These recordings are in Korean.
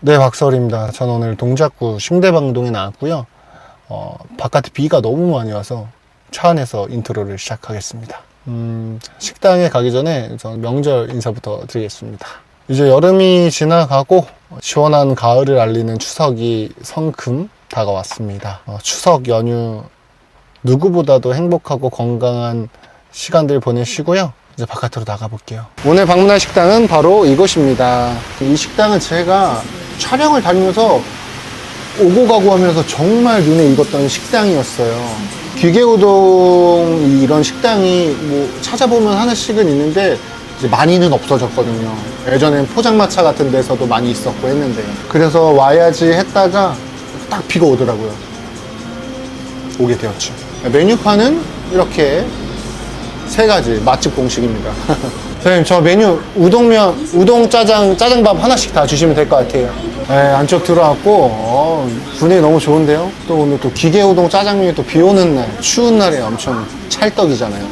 네, 박설입니다. 저는 오늘 동작구 숭대방동에 나왔고요. 어, 바깥에 비가 너무 많이 와서 차 안에서 인트로를 시작하겠습니다. 음, 식당에 가기 전에 명절 인사부터 드리겠습니다. 이제 여름이 지나가고 시원한 가을을 알리는 추석이 성큼 다가왔습니다. 어, 추석 연휴 누구보다도 행복하고 건강한 시간들 보내시고요. 이제 바깥으로 나가볼게요. 오늘 방문할 식당은 바로 이곳입니다. 이 식당은 제가 촬영을 다니면서 오고 가고 하면서 정말 눈에 익었던 식당이었어요. 기계우동 이런 식당이 뭐 찾아보면 하나씩은 있는데 이제 많이는 없어졌거든요. 예전엔 포장마차 같은 데서도 많이 있었고 했는데 그래서 와야지 했다가 딱 비가 오더라고요. 오게 되었죠. 메뉴판은 이렇게 세 가지 맛집 공식입니다. 선생님 저 메뉴 우동면, 우동 짜장, 짜장밥 하나씩 다 주시면 될 것 같아요. 네, 안쪽 들어왔고 어, 분위기 너무 좋은데요. 또 오늘 또 기계 우동 짜장면이 또 비 오는 날, 추운 날에 엄청 찰떡이잖아요.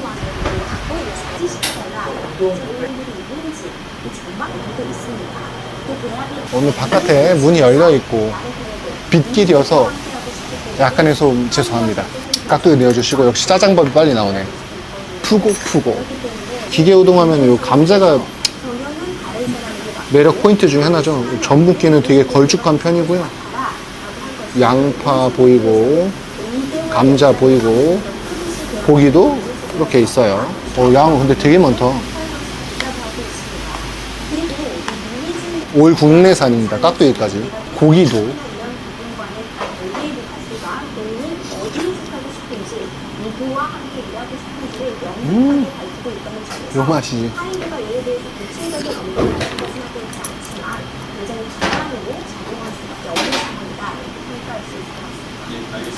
오늘 바깥에 문이 열려 있고 빗길이어서 약간의 소음 죄송합니다. 깍두기 내어주시고 역시 짜장밥이 빨리 나오네. 푸고 푸고. 기계 우동하면 요 감자가 매력 포인트 중에 하나죠. 전분기는 되게 걸쭉한 편이고요. 양파 보이고 감자 보이고 고기도 이렇게 있어요. 어, 양 근데 되게 많다. 올 국내산입니다. 깍두기까지. 고기도 음, 요 맛이지.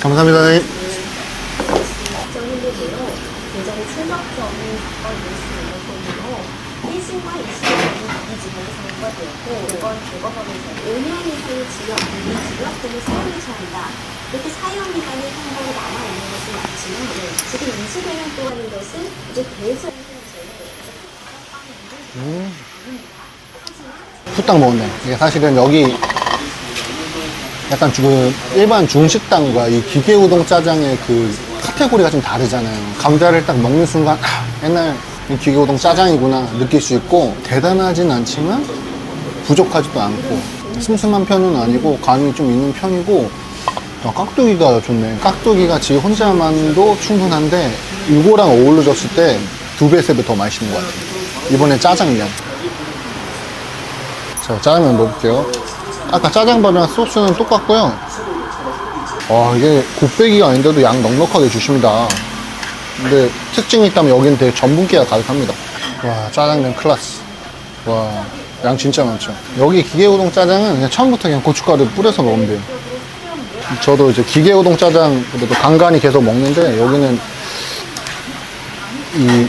감사합니다. 선생님. 정인데도요 굉장히 충격적인 사건이 있습니다. 돈으로 1심과 2심은 이 지방이 선고되었고 이번 대법원에서 5년 이상의 징역, 무기 징역 또는 세월을 처한다. 이렇게 사형 기간의 형벌이 남아 있는 것은 맞지만 지금 20여 년 동안인 것은 이제 계속 후딱 먹었네. 이게 사실은 여기 약간 그 일반 중식당과 이 기계 우동 짜장의 그 카테고리가 좀 다르잖아요. 감자를 딱 먹는 순간 아, 옛날 이 기계 우동 짜장이구나 느낄 수 있고 대단하진 않지만 부족하지도 않고 슴슴한 편은 아니고 간이 좀 있는 편이고 아, 깍두기가 좋네. 깍두기가 지 혼자만도 충분한데 이거랑 어우러졌을 때 두 배, 세 배 더 맛있는 것 같아요. 이번에 짜장면. 자, 짜장면 먹을게요. 아까 짜장밥이랑 소스는 똑같고요. 와, 이게 곱빼기가 아닌데도 양 넉넉하게 주십니다. 근데 특징이 있다면 여기는 되게 전분기가 가득합니다. 와, 짜장면 클라스. 와, 양 진짜 많죠. 여기 기계우동 짜장은 그냥 처음부터 그냥 고춧가루 뿌려서 먹으면 돼요. 저도 이제 기계우동 짜장 그래도 간간히 계속 먹는데 여기는 이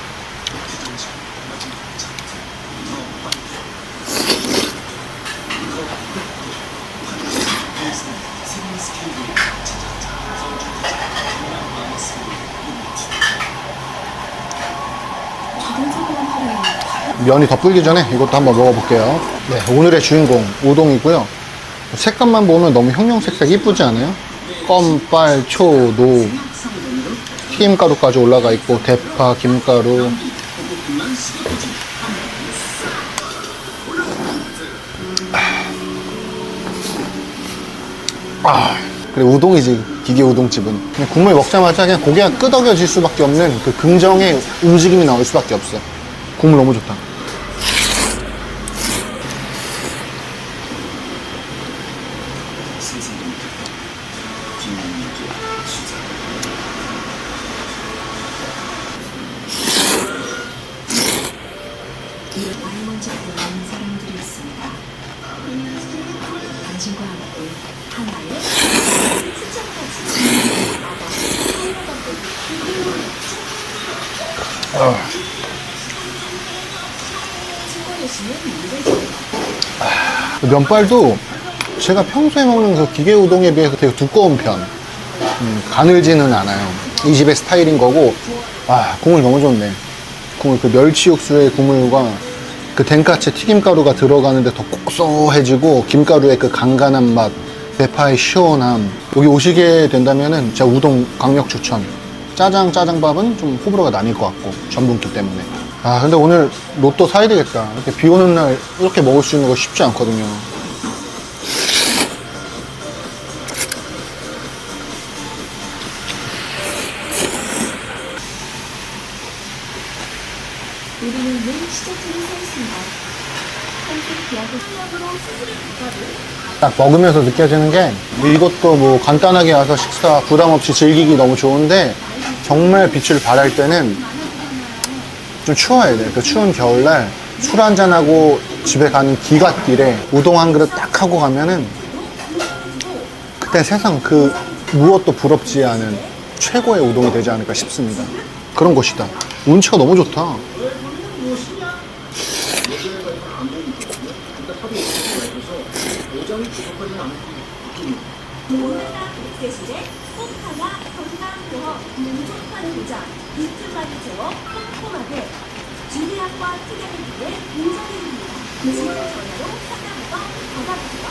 면이 더 불기 전에 이것도 한번 먹어볼게요. 네, 오늘의 주인공 우동이고요. 색감만 보면 너무 형형색색 이쁘지 않아요? 껌, 빨, 초, 노, 튀김가루까지 올라가 있고 대파, 김가루. 아, 그래 우동이지 기계 우동집은 그냥 국물 먹자마자 그냥 고기가 끄덕여질 수밖에 없는 그 긍정의 움직임이 나올 수밖에 없어. 국물 너무 좋다. 반짝 놀라는 사람들이었습니다. 당신과 함께 하나의 아. 면발도 제가 평소에 먹는 그 기계 우동에 비해서 되게 두꺼운 편. 음, 가늘지는 않아요. 이 집의 스타일인 거고, 아, 국물 너무 좋네. 국물, 그 멸치 육수의 국물과 그 된카체 튀김가루가 들어가는데 더 고소해지고, 김가루의 그 간간한 맛, 대파의 시원함. 여기 오시게 된다면은 제가 우동 강력 추천. 짜장, 짜장밥은 좀 호불호가 나뉠 것 같고, 전분기 때문에. 아, 근데 오늘 로또 사야 되겠다. 이렇게 비 오는 날 이렇게 먹을 수 있는 거 쉽지 않거든요. 딱 먹으면서 느껴지는 게 이것도 뭐 간단하게 와서 식사 부담 없이 즐기기 너무 좋은데 정말 빛을 발할 때는 좀 추워야 돼. 그 추운 겨울날 술 한잔하고 집에 가는 기갓길에 우동 한 그릇 딱 하고 가면은 그때 세상 그 무엇도 부럽지 않은 최고의 우동이 되지 않을까 싶습니다. 그런 곳이다. 운치가 너무 좋다. 오늘날 대신에 꼭 하나 건강보험 민족판 도장 비트까지 채워 꼼꼼하게 주의학과 특약을 위해 인정해줍니다. 지금 전화로 상담과 받아보세요.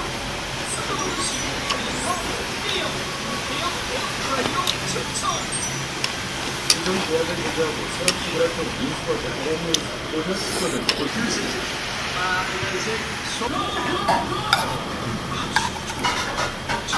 오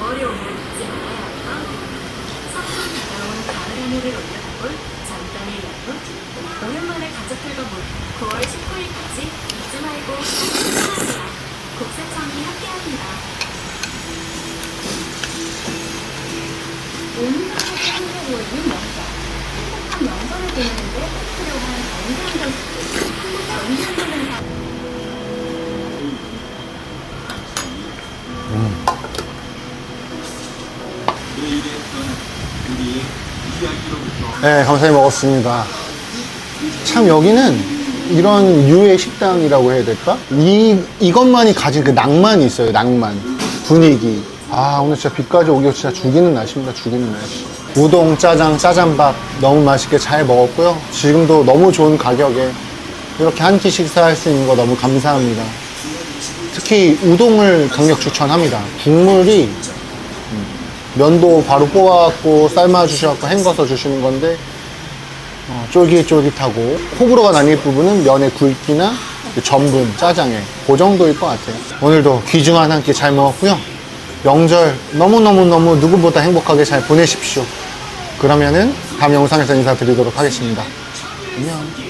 어려움을 잊지 말아야 할까? 선선 다가온 가을 하늘을 올려다볼 잠깐의 여유 오랜만에 가족들과 모여 9월 19일까지 잊지 말고 꼭 신청하세요 국세청이 함께합니다 오늘날 한국에 보이는 명절. 행복한 명절을 보내는데 필요한 건강한 것들. 한국 건강하는 네, 감사히 먹었습니다. 참 여기는 이런 유의 식당이라고 해야 될까? 이, 이것만이 가진 그 낭만이 있어요, 낭만. 분위기. 아, 오늘 진짜 비까지 오기 진짜 죽이는 날씨입니다, 죽이는 날씨. 우동, 짜장, 짜장밥 너무 맛있게 잘 먹었고요. 지금도 너무 좋은 가격에 이렇게 한 끼 식사할 수 있는 거 너무 감사합니다. 특히 우동을 강력 추천합니다. 국물이 면도 바로 뽑아갖고 삶아주셔갖고 헹궈서 주시는 건데 어, 쫄깃쫄깃하고 호불호가 나뉠 부분은 면의 굵기나 그 전분, 짜장에 그 정도일 것 같아요. 오늘도 귀중한 한 끼 잘 먹었고요. 명절 너무너무너무 누구보다 행복하게 잘 보내십시오. 그러면은 다음 영상에서 인사드리도록 하겠습니다. 안녕